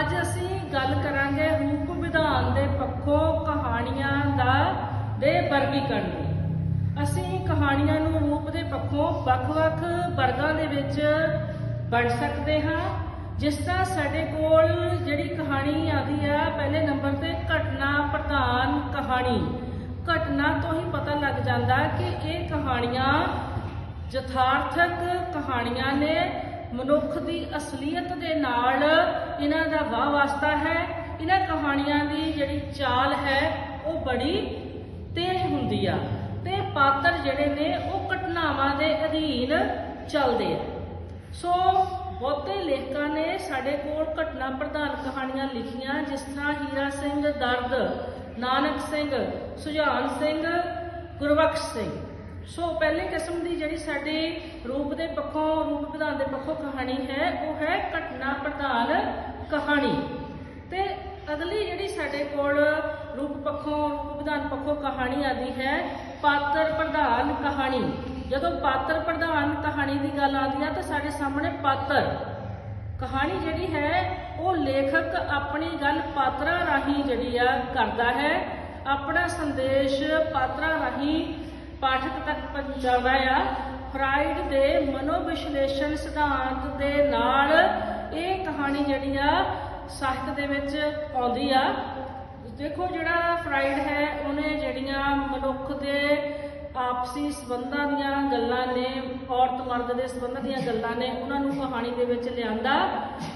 ਅੱਜ ਅਸੀਂ ਗੱਲ ਕਰਾਂਗੇ ਰੂਪ ਵਿਧਾਨ ਦੇ ਪੱਖੋਂ ਕਹਾਣੀਆਂ ਦਾ, ਦੇ ਵਰਗੀਕਰਨ। ਦੀ ਅਸੀਂ ਕਹਾਣੀਆਂ ਨੂੰ ਰੂਪ ਦੇ ਪੱਖੋਂ ਵੱਖ-ਵੱਖ ਵਰਗਾਂ ਦੇ ਵਿੱਚ ਵੰਡ ਸਕਦੇ ਹਾਂ। ਜਿਸ ਤਰ੍ਹਾਂ ਸਾਡੇ ਕੋਲ ਜਿਹੜੀ ਕਹਾਣੀ ਆਦੀ ਆ, ਪਹਿਲੇ ਨੰਬਰ ਤੇ ਘਟਨਾ ਪ੍ਰਧਾਨ ਕਹਾਣੀ। ਘਟਨਾ ਤੋਂ ਹੀ ਪਤਾ ਲੱਗ ਜਾਂਦਾ ਕਿ ਇਹ ਕਹਾਣੀਆਂ ਯਥਾਰਥਕ ਕਹਾਣੀਆਂ ਨੇ। ਮਨੁੱਖ ਦੀ ਅਸਲੀਅਤ ਦੇ ਨਾਲ ਇਹਨਾਂ ਦਾ ਵਾਹ ਵਾਸਤਾ ਹੈ, ਇਹਨਾਂ ਕਹਾਣੀਆਂ ਦੀ ਜਿਹੜੀ ਚਾਲ ਹੈ, ਉਹ ਬੜੀ ਤੇਜ਼ ਹੁੰਦੀ ਆ ਤੇ ਪਾਤਰ ਜਿਹੜੇ ਨੇ, ਉਹ ਘਟਨਾਵਾਂ ਦੇ ਅਧੀਨ ਚੱਲਦੇ ਆ। ਸੋ ਬਹੁਤੇ ਲੇਖਕਾਂ ਨੇ ਸਾਡੇ ਕੋਲ ਘਟਨਾ ਪ੍ਰਧਾਨ ਕਹਾਣੀਆਂ ਲਿਖੀਆਂ, ਜਿਸ ਤਰ੍ਹਾਂ ਹੀਰਾ ਸਿੰਘ ਦਰਦ, ਨਾਨਕ ਸਿੰਘ ਸੁਝਾਨ ਸਿੰਘ, ਗੁਰਬਖਸ਼ ਸਿੰਘ। ਸੋ ਪਹਿਲੇ ਕਿਸਮ ਦੀ ਜਿਹੜੀ ਸਾਡੇ ਰੂਪ ਦੇ ਪੱਖੋਂ, ਰੂਪ ਵਿਧਾਨ ਦੇ ਪੱਖੋਂ ਕਹਾਣੀ ਹੈ, ਉਹ ਹੈ ਘਟਨਾ ਪ੍ਰਧਾਨ ਕਹਾਣੀ। ਤੇ ਅਗਲੀ ਜਿਹੜੀ ਸਾਡੇ ਕੋਲ ਰੂਪ ਪੱਖੋਂ, ਰੂਪ ਵਿਧਾਨ ਪੱਖੋਂ ਕਹਾਣੀ ਆਦੀ ਹੈ, ਪਾਤਰ ਪ੍ਰਧਾਨ ਕਹਾਣੀ। ਜਦੋਂ ਪਾਤਰ ਪ੍ਰਧਾਨ ਕਹਾਣੀ ਦੀ ਗੱਲ ਆਉਂਦੀ ਆ, ਤਾਂ ਸਾਡੇ ਸਾਹਮਣੇ ਪਾਤਰ। ਕਹਾਣੀ ਜਿਹੜੀ ਹੈ, ਉਹ ਲੇਖਕ ਆਪਣੀ ਗੱਲ ਪਾਤਰਾਂ ਰਾਹੀਂ ਜਿਹੜੀ ਆ ਕਰਦਾ ਹੈ। ਆਪਣਾ ਸੰਦੇਸ਼ ਪਾਤਰਾਂ ਰਾਹੀਂ ਪਾਠਕ ਤੱਕ ਪਹੁੰਚਾਉਂਦਾ ਆ। ਫਰਾਇਡ ਦੇ ਮਨੋਵਿਸ਼ਲੇਸ਼ਣ ਸਿਧਾਂਤ ਦੇ ਨਾਲ ਇਹ ਕਹਾਣੀ ਜਿਹੜੀ ਆ ਸਾਹਿਤ ਦੇ ਵਿੱਚ ਆਉਂਦੀ ਆ। ਦੇਖੋ ਜਿਹੜਾ ਫਰਾਇਡ ਹੈ ਉਹਨੇ ਜਿਹੜੀਆਂ ਮਨੁੱਖ ਦੇ ਆਪਸੀ ਸਬੰਧਾਂ ਦੀਆਂ ਗੱਲਾਂ ਨੇ ਔਰਤ ਮਰਦ ਦੇ ਸਬੰਧਾਂ ਦੀਆਂ ਗੱਲਾਂ ਨੇ ਉਹਨਾਂ ਨੂੰ ਕਹਾਣੀ ਦੇ ਵਿੱਚ ਲਿਆਂਦਾ।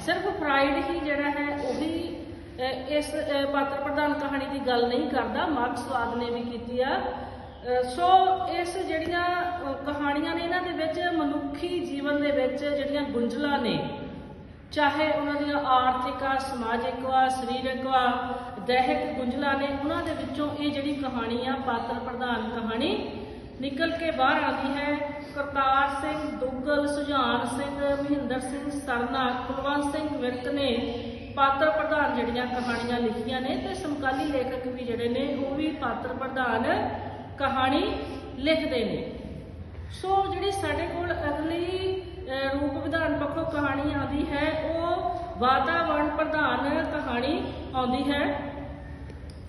ਸਿਰਫ ਫਰਾਇਡ ਹੀ ਜਿਹੜਾ ਹੈ ਉਹੀ ਅਹ, ਇਸ ਪਾਤਰ ਪ੍ਰਧਾਨ ਕਹਾਣੀ ਦੀ ਗੱਲ ਨਹੀਂ ਕਰਦਾ। ਮਾਰਕਸਵਾਦ ਨੇ ਵੀ ਕੀਤੀ ਆ। ਸੋ ਇਸ ਜਿਹੜੀਆਂ ਕਹਾਣੀਆਂ ਨੇ ਇਹਨਾਂ ਦੇ ਵਿੱਚ, ਮਨੁੱਖੀ ਜੀਵਨ ਦੇ ਵਿੱਚ ਜਿਹੜੀਆਂ ਗੁੰਝਲਾਂ ਨੇ, ਚਾਹੇ ਉਹਨਾਂ ਦੀਆਂ ਆਰਥਿਕ ਆ, ਸਮਾਜਿਕ ਆ, ਸਰੀਰਕ ਆ, ਦਹਿਕ ਗੁੰਝਲਾਂ ਨੇ, ਉਹਨਾਂ ਦੇ ਵਿੱਚੋਂ ਇਹ ਜਿਹੜੀ ਕਹਾਣੀ ਆ, ਪਾਤਰ ਪ੍ਰਧਾਨ ਕਹਾਣੀ, ਨਿਕਲ ਕੇ ਬਾਹਰ ਆਉਂਦੀ ਹੈ। ਕਰਤਾਰ ਸਿੰਘ, ਦੁੱਗਲ, ਸੁਝਾਨ ਸਿੰਘ, ਮਹਿੰਦਰ ਸਿੰਘ, ਸਰਨਾ, ਕੁਲਵੰਤ ਸਿੰਘ ਵਿਰਕ ਨੇ ਪਾਤਰ ਪ੍ਰਧਾਨ ਜਿਹੜੀਆਂ ਕਹਾਣੀਆਂ ਲਿਖੀਆਂ ਨੇ, ਤੇ ਸਮਕਾਲੀ ਲੇਖਕ ਵੀ ਜਿਹੜੇ ਨੇ, ਉਹ ਵੀ ਪਾਤਰ ਪ੍ਰਧਾਨ ਕਹਾਣੀ ਲਿਖਦੇ ਨੇ। ਸੋ ਜਿਹੜੀ ਸਾਡੇ ਕੋਲ ਅਗਲੀ ਰੂਪ ਵਿਧਾਨ ਪੱਖੋਂ ਕਹਾਣੀ ਆਉਂਦੀ ਹੈ, ਉਹ ਵਾਤਾਵਰਣ ਪ੍ਰਧਾਨ ਕਹਾਣੀ ਆਉਂਦੀ ਹੈ।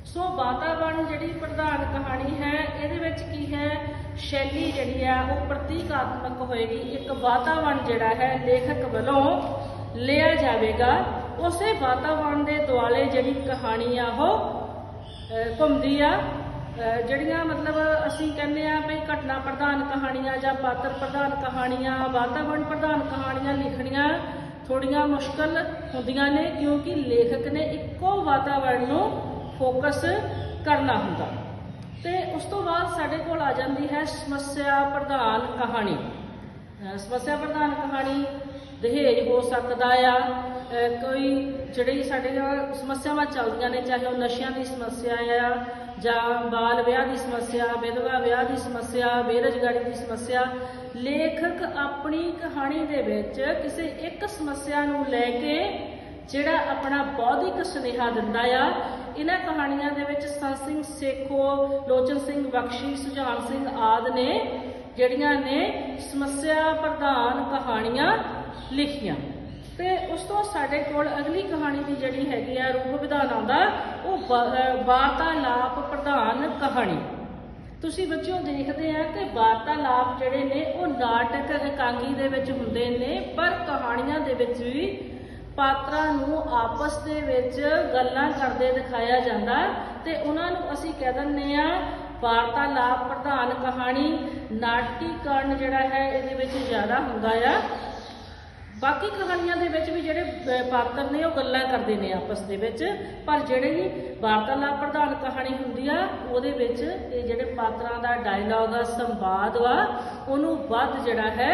ਸੋ ਵਾਤਾਵਰਣ ਜਿਹੜੀ ਪ੍ਰਧਾਨ ਕਹਾਣੀ ਹੈ, ਇਹਦੇ ਵਿੱਚ ਕੀ ਹੈ? ਸ਼ੈਲੀ ਜਿਹੜੀ ਆ ਉਹ ਪ੍ਰਤੀਕਾਤਮਕ ਹੋਏਗੀ। ਇੱਕ ਵਾਤਾਵਰਣ ਜਿਹੜਾ ਹੈ, ਲੇਖਕ ਵੱਲੋਂ ਲਿਆ ਜਾਵੇਗਾ। ਉਸੇ ਵਾਤਾਵਰਣ ਦੇ ਦੁਆਲੇ ਜਿਹੜੀ ਕਹਾਣੀ ਆ, ਉਹ ਘੁੰਮਦੀ ਆ। ਜਿਹੜੀਆਂ ਮਤਲਬ ਅਸੀਂ ਕਹਿੰਦੇ ਆ ਵੀ ਘਟਨਾ ਪ੍ਰਧਾਨ ਕਹਾਣੀਆਂ ਜਾਂ ਪਾਤਰ ਪ੍ਰਧਾਨ ਕਹਾਣੀਆਂ, ਵਾਤਾਵਰਣ ਪ੍ਰਧਾਨ ਕਹਾਣੀਆਂ ਲਿਖਣੀਆਂ ਥੋੜੀਆਂ ਮੁਸ਼ਕਲ ਹੁੰਦੀਆਂ ਨੇ ਕਿਉਂਕਿ ਲੇਖਕ ਨੇ ਇੱਕੋ ਵਾਤਾਵਰਣ ਨੂੰ ਫੋਕਸ ਕਰਨਾ ਹੁੰਦਾ। ਤੇ ਉਸ ਤੋਂ ਬਾਅਦ ਸਾਡੇ ਕੋਲ ਆ ਜਾਂਦੀ ਹੈ ਸਮੱਸਿਆ ਪ੍ਰਧਾਨ ਕਹਾਣੀ। ਸਮੱਸਿਆ ਪ੍ਰਧਾਨ ਕਹਾਣੀ ਦਹੇਜ ਹੋ ਸਕਦਾ ਆ। ਕੋਈ ਜਿਹੜੀ ਸਾਡੀਆਂ ਸਮੱਸਿਆਵਾਂ ਚੱਲਦੀਆਂ ਨੇ, ਚਾਹੇ ਉਹ ਨਸ਼ਿਆਂ ਦੀ ਸਮੱਸਿਆ ਆ, ਜਾਂ ਬਾਲ ਵਿਆਹ ਦੀ ਸਮੱਸਿਆ, ਵਿਧਵਾ ਵਿਆਹ ਦੀ ਸਮੱਸਿਆ, ਬੇਰੁਜ਼ਗਾਰੀ ਦੀ ਸਮੱਸਿਆ, ਲੇਖਕ ਆਪਣੀ ਕਹਾਣੀ ਦੇ ਵਿੱਚ ਕਿਸੇ ਇੱਕ ਸਮੱਸਿਆ ਨੂੰ ਲੈ ਕੇ ਜਿਹੜਾ ਆਪਣਾ ਬੌਧਿਕ ਸੁਨੇਹਾ ਦਿੰਦਾ ਆ, ਇਹਨਾਂ ਕਹਾਣੀਆਂ ਦੇ ਵਿੱਚ ਸੰਤ ਸਿੰਘ ਸੇਖੋ, ਲੋਚਨ ਸਿੰਘ ਬਖਸ਼ੀ, ਸੁਝਾਨ ਸਿੰਘ ਆਦ ਨੇ ਜਿਹੜੀਆਂ ਨੇ ਸਮੱਸਿਆ ਪ੍ਰਧਾਨ ਕਹਾਣੀਆਂ ਲਿਖੀਆਂ। ਤੇ ਉਸ ਤੋਂ ਸਾਡੇ ਕੋਲ ਅਗਲੀ ਕਹਾਣੀ ਦੀ ਜਿਹੜੀ ਹੈਗੀ ਆ, ਰੂਪ ਵਿਧਾਨ ਆਉਂਦਾ ਉਹ ਵਾ- ਵਾਰਤਾਲਾਪ ਪ੍ਰਧਾਨ ਕਹਾਣੀ। ਤੁਸੀਂ ਬੱਚਿਓ ਦੇਖਦੇ ਆ ਕਿ ਵਾਰਤਾਲਾਪ ਜਿਹੜੇ ਨੇ, ਉਹ ਨਾਟਕ ਇਕਾਂਗੀ ਦੇ ਵਿੱਚ ਹੁੰਦੇ ਨੇ, ਪਰ ਕਹਾਣੀਆਂ ਦੇ ਵਿੱਚ ਵੀ ਪਾਤਰਾਂ ਨੂੰ ਆਪਸ ਦੇ ਵਿੱਚ ਗੱਲਾਂ ਕਰਦੇ ਦਿਖਾਇਆ ਜਾਂਦਾ। ਤੇ ਉਹਨਾਂ ਨੂੰ ਅਸੀਂ ਕਹਿ ਦਿੰਦੇ ਆ ਵਾਰਤਾਲਾਪ ਪ੍ਰਧਾਨ ਕਹਾਣੀ ਨਾਟਕੀਕਰਨ ਜਿਹੜਾ ਹੈ ਇਹਦੇ ਵਿੱਚ ਜ਼ਿਆਦਾ ਹੁੰਦਾ ਆ। ਬਾਕੀ ਕਹਾਣੀਆਂ ਦੇ ਵਿੱਚ ਵੀ ਜਿਹੜੇ ਪਾਤਰ ਨੇ ਉਹ ਗੱਲਾਂ ਕਰਦੇ ਨੇ ਆਪਸ ਦੇ ਵਿੱਚ। ਪਰ ਜਿਹੜੀ ਵਾਰਤਾਲਾਪ ਪ੍ਰਧਾਨ ਕਹਾਣੀ ਹੁੰਦੀ ਆ ਉਹਦੇ ਵਿੱਚ ਇਹ ਜਿਹੜੇ ਪਾਤਰਾਂ ਦਾ ਡਾਇਲੌਗ ਆ ਸੰਵਾਦ ਵਾ ਉਹਨੂੰ ਵੱਧ ਜਿਹੜਾ ਹੈ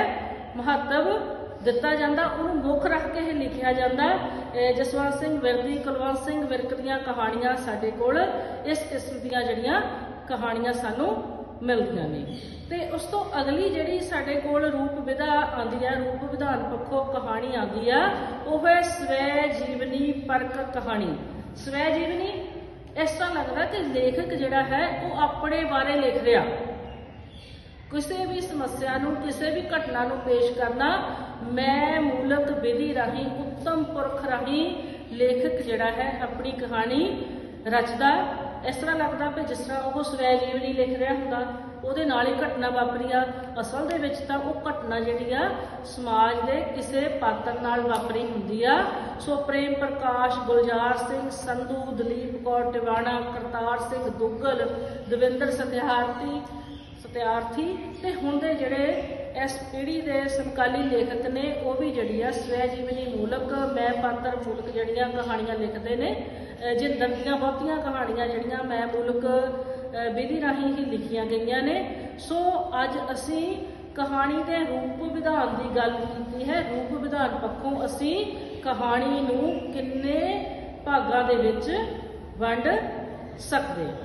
ਮਹੱਤਵ ਦਿੱਤਾ ਜਾਂਦਾ ਉਹਨੂੰ ਮੁੱਖ ਰੱਖ ਕੇ ਇਹ ਲਿਖਿਆ ਜਾਂਦਾ। ਅਹ, ਜਸਵੰਤ ਸਿੰਘ ਵਿਰਦੀ ਕੁਲਵੰਤ ਸਿੰਘ ਵਿਰਕ ਦੀਆਂ ਕਹਾਣੀਆਂ ਸਾਡੇ ਕੋਲ ਇਸ ਕਿਸਮ ਦੀਆਂ ਜਿਹੜੀਆਂ ਕਹਾਣੀਆਂ ਸਾਨੂੰ ਮਿਲਦੀਆਂ ਨੇ। ਤੇ ਉਸ ਤੋਂ ਅਗਲੀ ਜਿਹੜੀ ਸਾਡੇ ਕੋਲ ਰੂਪ ਵਿਧਾ ਆਉਂਦੀ ਹੈ, ਰੂਪ ਵਿਧਾਨ ਪੱਖੋਂ ਕਹਾਣੀ ਆਉਂਦੀ ਆ, ਉਹ ਹੈ ਸਵੈ ਜੀਵਨੀ ਪਰਕ ਕਹਾਣੀ। ਸਵੈ ਜੀਵਨੀ ਇਸ ਤਰ੍ਹਾਂ ਲੱਗਦਾ ਕਿ ਲੇਖਕ ਜਿਹੜਾ ਹੈ, ਉਹ ਆਪਣੇ ਬਾਰੇ ਲਿਖ ਰਿਹਾ। ਕਿਸੇ ਵੀ ਸਮੱਸਿਆ ਨੂੰ, ਕਿਸੇ ਵੀ ਘਟਨਾ ਨੂੰ ਪੇਸ਼ ਕਰਨਾ, ਮੈਂ ਮੂਲਕ ਵਿਧੀ ਰਾਹੀਂ, ਉੱਤਮ ਪੁਰਖ ਰਾਹੀਂ ਲੇਖਕ ਜਿਹੜਾ ਹੈ, ਆਪਣੀ ਕਹਾਣੀ ਰਚਦਾ ਇਸ ਤਰ੍ਹਾਂ ਲੱਗਦਾ ਕਿ ਜਿਸ ਤਰ੍ਹਾਂ ਉਹ ਸਵੈ ਜੀਵਨੀ ਲਿਖ ਰਿਹਾ ਹੁੰਦਾ, ਉਹਦੇ ਨਾਲ ਹੀ ਘਟਨਾ ਵਾਪਰੀ ਆ। ਅਸਲ ਦੇ ਵਿੱਚ ਤਾਂ ਉਹ ਘਟਨਾ ਜਿਹੜੀ ਆ, ਸਮਾਜ ਦੇ ਕਿਸੇ ਪਾਤਰ ਨਾਲ ਵਾਪਰੀ ਹੁੰਦੀ ਆ। ਸੋ ਪ੍ਰੇਮ ਪ੍ਰਕਾਸ਼, ਗੁਲਜ਼ਾਰ ਸਿੰਘ, ਸੰਧੂ, ਦਲੀਪ ਕੌਰ, ਟਿਵਾਣਾ, ਕਰਤਾਰ ਸਿੰਘ, ਦੁੱਗਲ, ਦਵਿੰਦਰ ਸਤਿਆਰਥੀ ਸਤਿਆਰਥੀ ਤੇ ਹੁਣ ਦੇ ਜਿਹੜੇ ਇਸ ਪੀੜ੍ਹੀ ਦੇ ਸਮਕਾਲੀ ਲੇਖਕ ਨੇ, ਉਹ ਵੀ ਜਿਹੜੀ ਆ ਸਵੈ ਜੀਵਨੀ ਮੂਲਕ, ਮੈਂ ਪਾਤਰ ਮੂਲਕ ਜਿਹੜੀਆਂ ਕਹਾਣੀਆਂ ਲਿਖਦੇ ਨੇ ਜਿੰਦਰ ਦੀਆਂ ਬਹੁਤੀਆਂ ਕਹਾਣੀਆਂ ਜਿਹੜੀਆਂ ਮੈਂ ਮੂਲਕ ਵਿਧੀ ਰਾਹੀਂ ਹੀ ਲਿਖੀਆਂ ਗਈਆਂ ਨੇ, ਸੋ ਅੱਜ ਅਸੀਂ ਕਹਾਣੀ ਦੇ ਰੂਪ ਵਿਧਾਨ ਦੀ ਗੱਲ ਕੀਤੀ ਹੈ। ਰੂਪ ਵਿਧਾਨ ਪੱਖੋਂ ਅਸੀਂ ਕਹਾਣੀ ਨੂੰ ਕਿੰਨੇ ਭਾਗਾਂ ਦੇ ਵਿੱਚ ਵੰਡ ਸਕਦੇ ਹਾਂ?